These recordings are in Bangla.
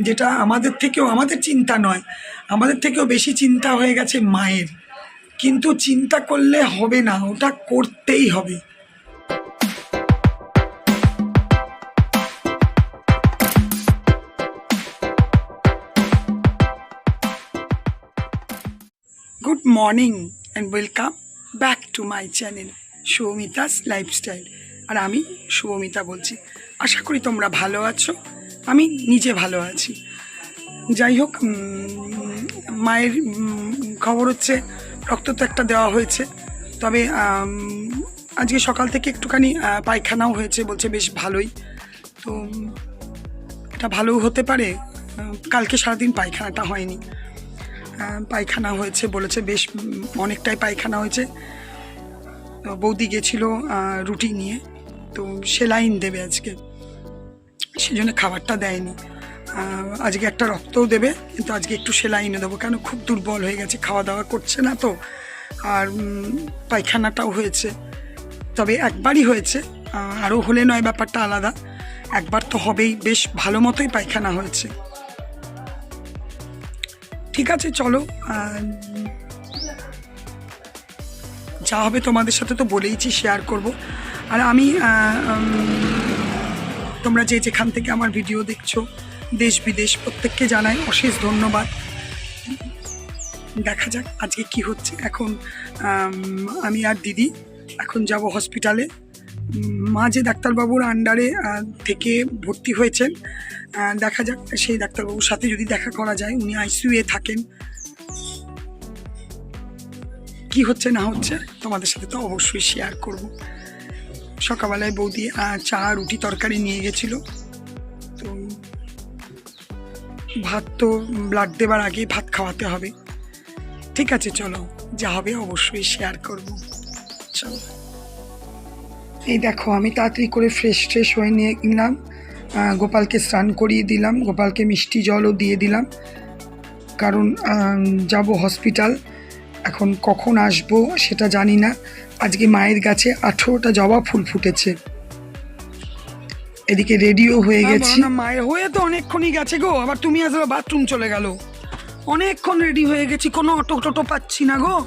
যেটা আমাদের থেকেও, আমাদের চিন্তা নয়। আমাদের থেকেও বেশি চিন্তা হয়ে গেছে মায়ের। কিন্তু চিন্তা করলে হবে না, ওটা করতেই হবে। Good morning and welcome back to my channel Shubhamita's lifestyle আর আমি শুভমিতা বলছি। আশা করি তোমরা ভালো আছো। আমি নিজে ভালো আছি। যাই হোক মায়ের খবর হচ্ছে রক্ত তো একটা দেওয়া হয়েছে। তবে আজকে সকাল থেকে একটুখানি পায়খানাও হয়েছে বলছে বেশ ভালোই। তো, এটা ভালোও হতে পারে? কালকে সারাদিন পায়খানাটা হয়নি। পায়খানা হয়েছে বলেছে বেশ অনেকটাই পায়খানা হয়েছে। বৌদি গেছিল রুটি নিয়ে। তো সেলাইন দেবে আজকে। সেই জন্য খাবারটা দেয়নি। আজকে একটা রক্তও দেবে, কিন্তু আজকে একটু সেলাই এনে দেবো, কেন খুব দুর্বল হয়ে গেছে খাওয়া দাওয়া করছে না তো। আর পায়খানাটাও হয়েছে। তবে একবারই হয়েছে আরও হলে নয়, ব্যাপারটা আলাদা। একবার তো হবেই, বেশ ভালো মতোই পায়খানা হয়েছে। ঠিক আছে, চলো যা হবে তোমাদের সাথে তো বলেইছি শেয়ার করব। আর আমি তোমরা যে যেখান থেকে আমার ভিডিও দেখছ, দেশ বিদেশ, প্রত্যেককে জানাই অশেষ ধন্যবাদ। দেখা যাক আজকে কি হচ্ছে। এখন, আমি আর দিদি এখন যাব হসপিটালে মা যে ডাক্তারবাবুর আন্ডারে থেকে ভর্তি হয়েছেন দেখা যাক সেই ডাক্তারবাবুর সাথে যদি দেখা করা যায়, উনি আইসিইউয়ে থাকেন। কি হচ্ছে, না হচ্ছে, তোমাদের সাথে তো অবশ্যই শেয়ার করব। সকালবেলায় বৌদি চা, রুটি তরকারি নিয়ে গেছিল। তো ভাত তো ব্লাড দেবার আগে ভাত খাওয়াতে হবে। ঠিক আছে, চলো, যা হবে অবশ্যই শেয়ার করব। চলো। এই দেখো, আমি তাড়াতাড়ি করে ফ্রেশ ফ্রেশ হয়ে নিয়ে নিলাম। গোপালকে স্নান করিয়ে দিলাম। গোপালকে মিষ্টি জলও দিয়ে দিলাম। কারণ যাব হসপিটাল এখন কখন আসব সেটা জানি না। আজকে মায়ের গাছে আঠেরোটা জবা ফুল ফুটেছে। এদিকে রেডিও হয়ে গেছি। মায়ের হয়ে তো অনেকক্ষণই গেছে গো। আবার তুমি আসলে বাথরুম চলে গেল। অনেকক্ষণ রেডি হয়ে গেছি কোনো অটো টোটো পাচ্ছি না গো।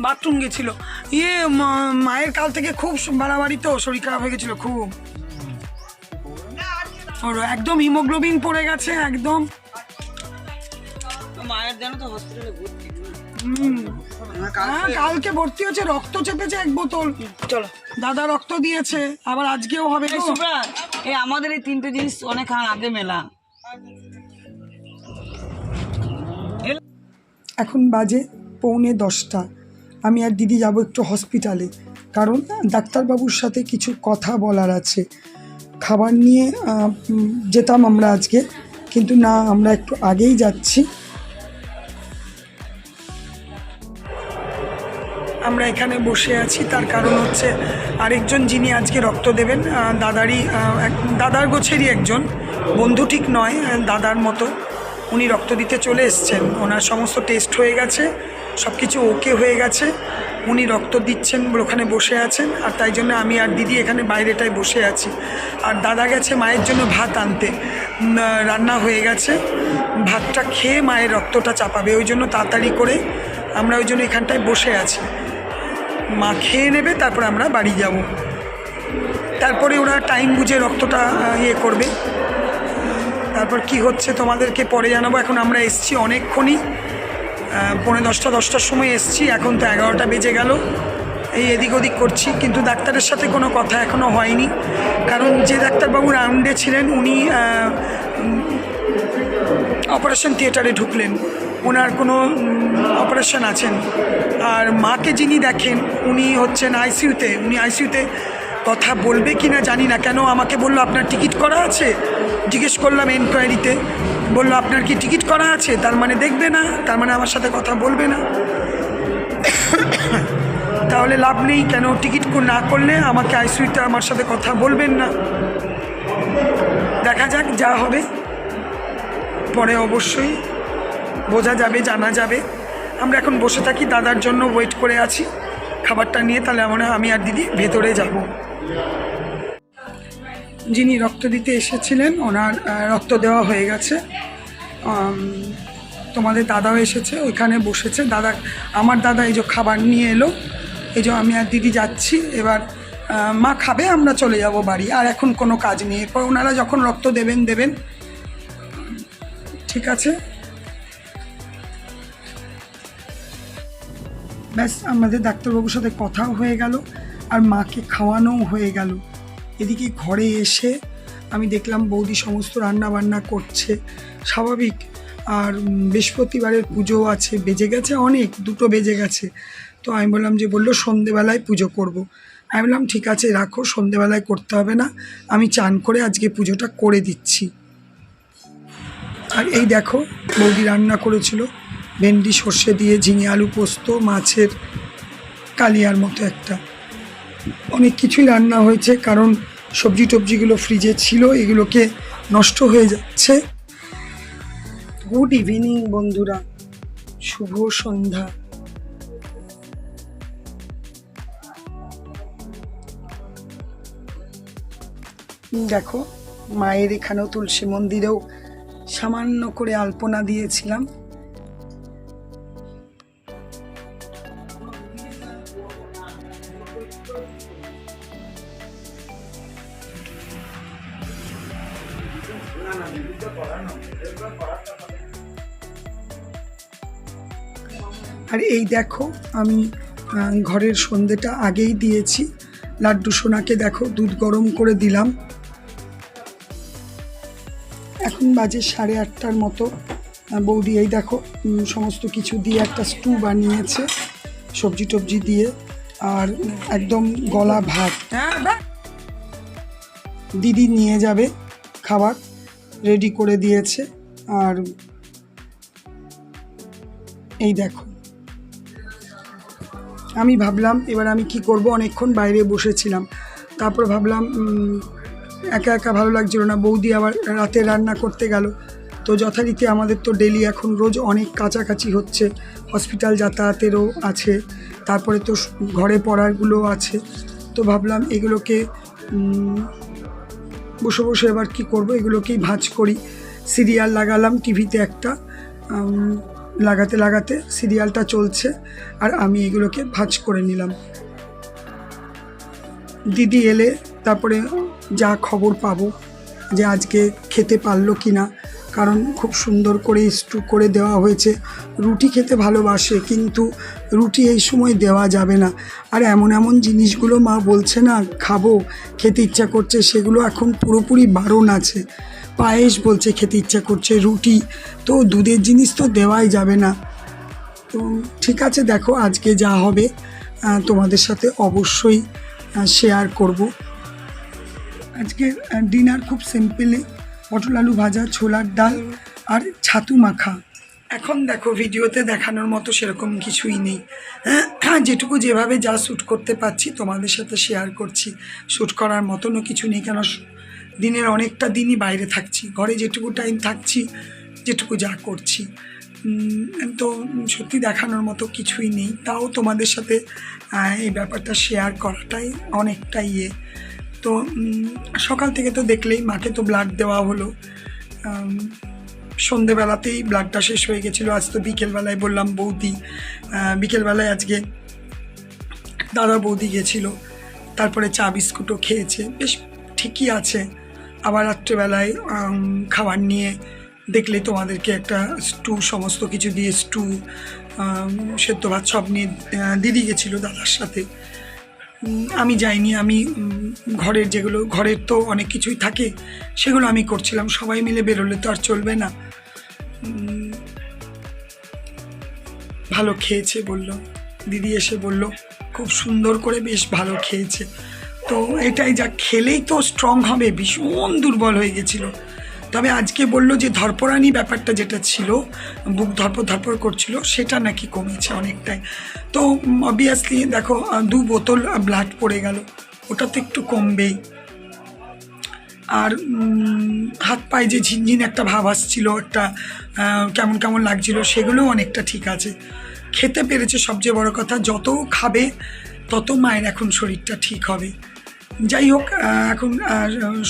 বাথরুম গেছিল। ইয়ে মা- মায়ের কাল থেকে খুব বাড়াবাড়ি তো শরীর খারাপ হয়ে গেছিল খুব। ওর একদম হিমোগ্লোবিন পড়ে গেছে একদম। মায়ের জানো তো হসপিটালে ভর্তি। হ্যাঁ কালকে ভর্তি হচ্ছে রক্ত চেপেছে এক বোতল। চলো দাদা রক্ত দিয়েছে আবার আজকেও হবে এই আমাদের এই তিনটে জিনিস অনেক আগে মেলা। এখন বাজে পৌনে দশটা। আমি আর দিদি যাব একটু হসপিটালে কারণ ডাক্তারবাবুর সাথে কিছু কথা বলার আছে। খাবার নিয়ে যেতাম আমরা আজকে। কিন্তু না আমরা একটু আগেই যাচ্ছি। আমরা এখানে বসে আছি, তার কারণ হচ্ছে আরেকজন যিনি আজকে রক্ত দেবেন দাদারই দাদার গোছেরই একজন। বন্ধু ঠিক নয় দাদার মতো। উনি রক্ত দিতে চলে এসছেন। ওনার সমস্ত টেস্ট হয়ে গেছে সব কিছু ওকে হয়ে গেছে। উনি রক্ত দিচ্ছেন ওখানে বসে আছেন, আর তাই জন্য আমি আর দিদি এখানে বাইরেটায় বসে আছি। আর দাদা গেছে মায়ের জন্য ভাত আনতে। রান্না হয়ে গেছে। ভাতটা খেয়ে মায়ের রক্তটা চাপাবে, ওই জন্য তাড়াতাড়ি করে আমরা ওই জন্য এখানটায় বসে আছি। মা খেয়ে নেবে তারপরে আমরা বাড়ি যাব। তারপরে ওরা টাইম বুঝে রক্তটা ইয়ে করবে। তারপর কি হচ্ছে তোমাদেরকে পরে জানাব। এখন আমরা এসছি অনেকক্ষণই। আহ, পৌনে দশটা দশটার সময় এসছি। এখন তো এগারোটা বেজে গেল। এই এদিক ওদিক করছি। কিন্তু ডাক্তারের সাথে কোনো কথা এখনও হয়নি। কারণ যে ডাক্তারবাবু রাউন্ডে ছিলেন উনি অপারেশন থিয়েটারে ঢুকলেন। ওনার কোনো অপারেশন আছেন। আর মাকে যিনি দেখেন, উনি হচ্ছেন আইসিইউতে। উনি আইসিইউতে কথা বলবে কি না জানি না। কেন আমাকে বলল, আপনার টিকিট করা আছে? জিজ্ঞেস করলাম এনকোয়ারিতে বলল, আপনার কি টিকিট করা আছে? তার মানে দেখবে না, তার মানে আমার সাথে কথা বলবে না। তাহলে লাভ নেই, কেন টিকিট না করলে আমাকে আইসিইউতে আমার সাথে কথা বলবেন না। দেখা যাক, যা হবে। পরে অবশ্যই বোঝা যাবে, জানা যাবে। আমরা এখন বসে থাকি, দাদার জন্য ওয়েট করে আছি। খাবারটা নিয়ে তাহলে আমরা আমি আর দিদি ভেতরে যাব। যিনি রক্ত দিতে এসেছিলেন, ওনার রক্ত দেওয়া হয়ে গেছে। তোমাদের দাদাও এসেছে, ওইখানে বসেছে। দাদা, আমার দাদা এই যে খাবার নিয়ে এলো, এই যে আমি আর দিদি যাচ্ছি, এবার মা খাবে, আমরা চলে যাব বাড়ি। আর এখন কোনো কাজ নেই। এরপর ওনারা যখন রক্ত দেবেন দেবেন। ঠিক আছে? ব্যাস, আমাদের ডাক্তারবাবুর সাথে কথাও হয়ে গেল আর মাকে খাওয়ানোও হয়ে গেল। এদিকে ঘরে এসে আমি দেখলাম বৌদি সমস্ত রান্না বান্না করছে, স্বাভাবিক। আর বৃহস্পতিবারের পুজো আছে, বেজে গেছে অনেক, দুটো বেজে গেছে। তো আমি বললাম যে, বলল সন্ধেবেলায় পুজো করব। আমি বললাম, ঠিক আছে, রাখো, সন্ধেবেলায় করতে হবে না। আমি চান করে আজকে পুজোটা করে দিচ্ছি। আর এই দেখো, বৌদি রান্না করেছিল। ভেন্ডি, সর্ষে দিয়ে ঝিঙে, আলু পোস্ত, মাছের কালিয়ার মতো একটা। অনেক কিছুই রান্না হয়েছে, কারণ সবজি টবজিগুলো ফ্রিজে ছিল, এগুলোকে নষ্ট হয়ে যাচ্ছে। গুড ইভিনিং বন্ধুরা। শুভ সন্ধ্যা। দেখো, মায়ের এখানেও তুলসী মন্দিরেও সামান্য করে আলপনা দিয়েছিলাম। আর এই দেখো আমি ঘরের সন্ধেটা আগেই দিয়েছি। লাড্ডু সোনাকে দেখো দুধ গরম করে দিলাম। এখন বাজে সাড়ে আটটার মতো। বৌদি এই দেখো সমস্ত কিছু দিয়ে একটা স্টু বানিয়েছে সবজি টবজি দিয়ে আর একদম গলা ভাত। দিদি নিয়ে যাবে খাবার। রেডি করে দিয়েছে। আর এই দেখো। আমি ভাবলাম, এবার আমি কি করব? অনেকক্ষণ বাইরে বসেছিলাম। তারপর ভাবলাম একা একা ভালো লাগছিল না। বৌদি আবার রাতে রান্না করতে গেল। তো যথারীতি আমাদের তো ডেলি এখন রোজ অনেক কাছাকাছি হচ্ছে। হসপিটাল যাতায়াতেরও আছে। তারপরে তো ঘরে পড়ারগুলো আছে। তো ভাবলাম এগুলোকে বসে বসে এবার কি করব? এগুলোকেই ভাঁজ করি। সিরিয়াল লাগালাম টিভিতে একটা। লাগাতে লাগাতে সিরিয়ালটা চলছে আর আমি এগুলোকে ভাঁজ করে নিলাম। দিদি এলে তারপরে যা খবর পাবো যে আজকে খেতে পারল কি না কারণ খুব সুন্দর করে স্টু করে দেওয়া হয়েছে। রুটি খেতে ভালোবাসে, কিন্তু রুটি এই সময় দেওয়া যাবে না। আর এমন এমন জিনিসগুলো মা বলছে না, খাব, খেতে ইচ্ছা করছে। সেগুলো এখন পুরোপুরি বারণ আছে। পায়েস বলছে, খেতে ইচ্ছা করছে। রুটি তো দুধের জিনিস তো দেওয়াই যাবে না। তো ঠিক আছে, দেখো আজকে যা হবে তোমাদের সাথে অবশ্যই শেয়ার করব। আজকে ডিনার খুব সিম্পলি পটল আলু ভাজা, ছোলার ডাল আর ছাতু মাখা। এখন দেখো, ভিডিওতে দেখানোর মতো সেরকম কিছুই নেই। হ্যাঁ যেটুকু যেভাবে যা শ্যুট করতে পারছি, তোমাদের সাথে শেয়ার করছি। শ্যুট করার মতনও কিছু নেই, কেন দিনের অনেকটা দিনই বাইরে থাকছি। ঘরে যেটুকু টাইম থাকছি, যেটুকু যা করছি। তো সত্যি দেখানোর মতো কিছুই নেই। তাও তোমাদের সাথে এই ব্যাপারটা শেয়ার করাটাই অনেকটা ইয়ে। তো সকাল থেকে তো দেখলেই মাকে তো ব্লাড দেওয়া হলো। সন্ধেবেলাতেই ব্লাডটা শেষ হয়ে গেছিল। আজ তো বিকেলবেলায় বললাম, বৌদি বিকেলবেলায় আজকে দাদা বৌদি গেছিল। তারপরে চা বিস্কুটও খেয়েছে। বেশ, ঠিকই আছে। আবার রাত্রেবেলায় খাবার নিয়ে দেখলে তোমাদেরকে একটা স্টু, সমস্ত কিছু দিয়ে স্টু সেদ্ধ ভাত সব নিয়ে দিদি গেছিল দাদার সাথে। আমি যাইনি, আমি ঘরের যেগুলো, ঘরের তো অনেক কিছুই থাকে, সেগুলো আমি করছিলাম, সবাই মিলে বেরোলে তো আর চলবে না। ভালো খেয়েছে বলল, দিদি এসে বলল, খুব সুন্দর করে বেশ ভালো খেয়েছে। তো এটাই যা খেলেই তো স্ট্রং হবে, ভীষণ দুর্বল হয়ে গেছিল। তবে আজকে বলল যে ধরপরানি ব্যাপারটা যেটা ছিল, বুক ধরপর ধরপর করছিল, সেটা নাকি কমেছে অনেকটাই। তো অবভিয়াসলি দেখো, দু বোতল ব্লাড পড়ে গেল, ওটা তো একটু কমবেই। আর হাত পায়ে যে ঝিনঝিন একটা ভাব আসছিল, একটা কেমন কেমন লাগছিল, সেগুলোও অনেকটা ঠিক আছে। খেতে পেরেছে সবচেয়ে বড় কথা, যত খাবে, তত মায়ের এখন শরীরটা ঠিক হবে। যাই হোক এখন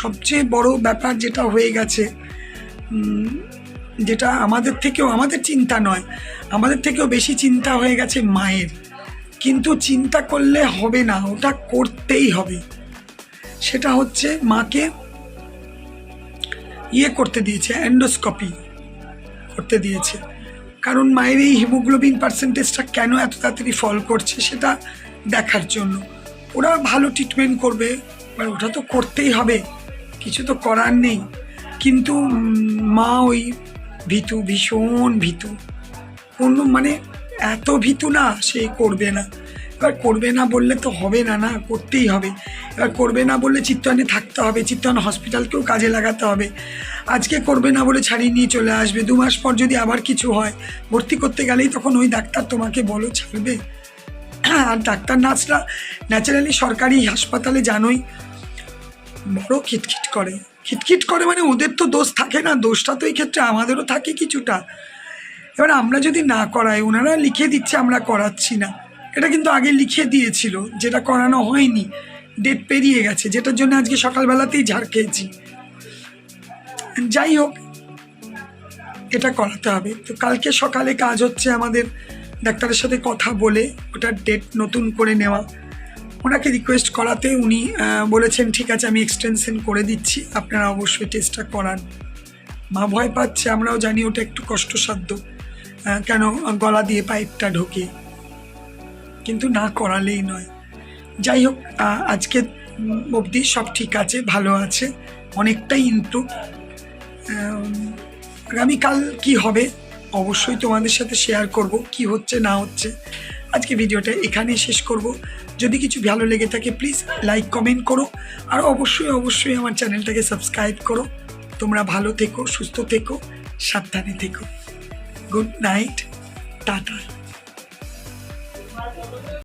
সবচেয়ে বড় ব্যাপার যেটা হয়ে গেছে যেটা আমাদের থেকেও, আমাদের চিন্তা নয়, আমাদের থেকেও বেশি চিন্তা হয়ে গেছে মায়ের। কিন্তু চিন্তা করলে হবে না, ওটা করতেই হবে। সেটা হচ্ছে মাকে ইয়ে করতে দিয়েছে অ্যান্ডোস্কপি করতে দিয়েছে। কারণ মায়ের এই হিমোগ্লোবিন পার্সেন্টেজটা কেন এত তাড়াতাড়ি ফল করছে, সেটা দেখার জন্য। ওরা ভালো ট্রিটমেন্ট করবে এবার ওটা তো করতেই হবে, কিছু তো করার নেই। কিন্তু মা ওই ভীতু, ভীষণ ভীতু। অন্য মানে এত ভীতু না, সে করবে না। এবার করবে না বললে তো হবে না না, করতেই হবে। এবার করবে না বললে চিত্তানে থাকতে হবে চিত্তান হসপিটালকেও কাজে লাগাতে হবে। আজকে করবে না বলে ছাড়িয়ে নিয়ে চলে আসবে। দু মাস পর যদি আবার কিছু হয়, ভর্তি করতে গেলেই তখন ওই ডাক্তার তোমাকে বলো, ছাড়বে? আর ডাক্তার নার্সরা ন্যাচারালি সরকারি হাসপাতালে জানোই বড় খিটখিট করে। খিটখিট করে মানে ওদের তো দোষ থাকে না, দোষটা তো এই ক্ষেত্রে আমাদেরও থাকে কিছুটা। এবার আমরা যদি না করাই, ওনারা লিখে দিচ্ছে, আমরা করাচ্ছি না। এটা কিন্তু আগে লিখে দিয়েছিল, যেটা করানো হয়নি। ডেট পেরিয়ে গেছে, যেটার জন্য আজকে সকালবেলাতেই ঝাড় খেয়েছি। যাই হোক, এটা করাতে হবে। তো কালকে সকালে কাজ হচ্ছে আমাদের ডাক্তারের সাথে কথা বলে ওটার ডেট নতুন করে নেওয়া। ওনাকে রিকোয়েস্ট করাতে উনি বলেছেন, ঠিক আছে, আমি এক্সটেনশন করে দিচ্ছি, আপনারা অবশ্যই টেস্টটা করান। মা ভয় পাচ্ছে, আমরাও জানি ওটা একটু কষ্টসাধ্য কেন গলা দিয়ে পাইপটা ঢোকে। কিন্তু না করালেই নয়। যাই হোক আজকে অবধি সব ঠিক আছে, ভালো আছে, অনেকটাই ইমপ্রুভ আগামীকাল কি হবে? অবশ্যই তোমাদের সাথে শেয়ার করব কি হচ্ছে, না হচ্ছে। আজকে ভিডিওটা এখানেই শেষ করব। যদি কিছু ভালো লেগে থাকে প্লিজ লাইক কমেন্ট করো। আর অবশ্যই অবশ্যই আমার চ্যানেলটাকে সাবস্ক্রাইব করো। তোমরা ভালো থেকো, সুস্থ থেকো, সাবধানে থেকো। Good night tata.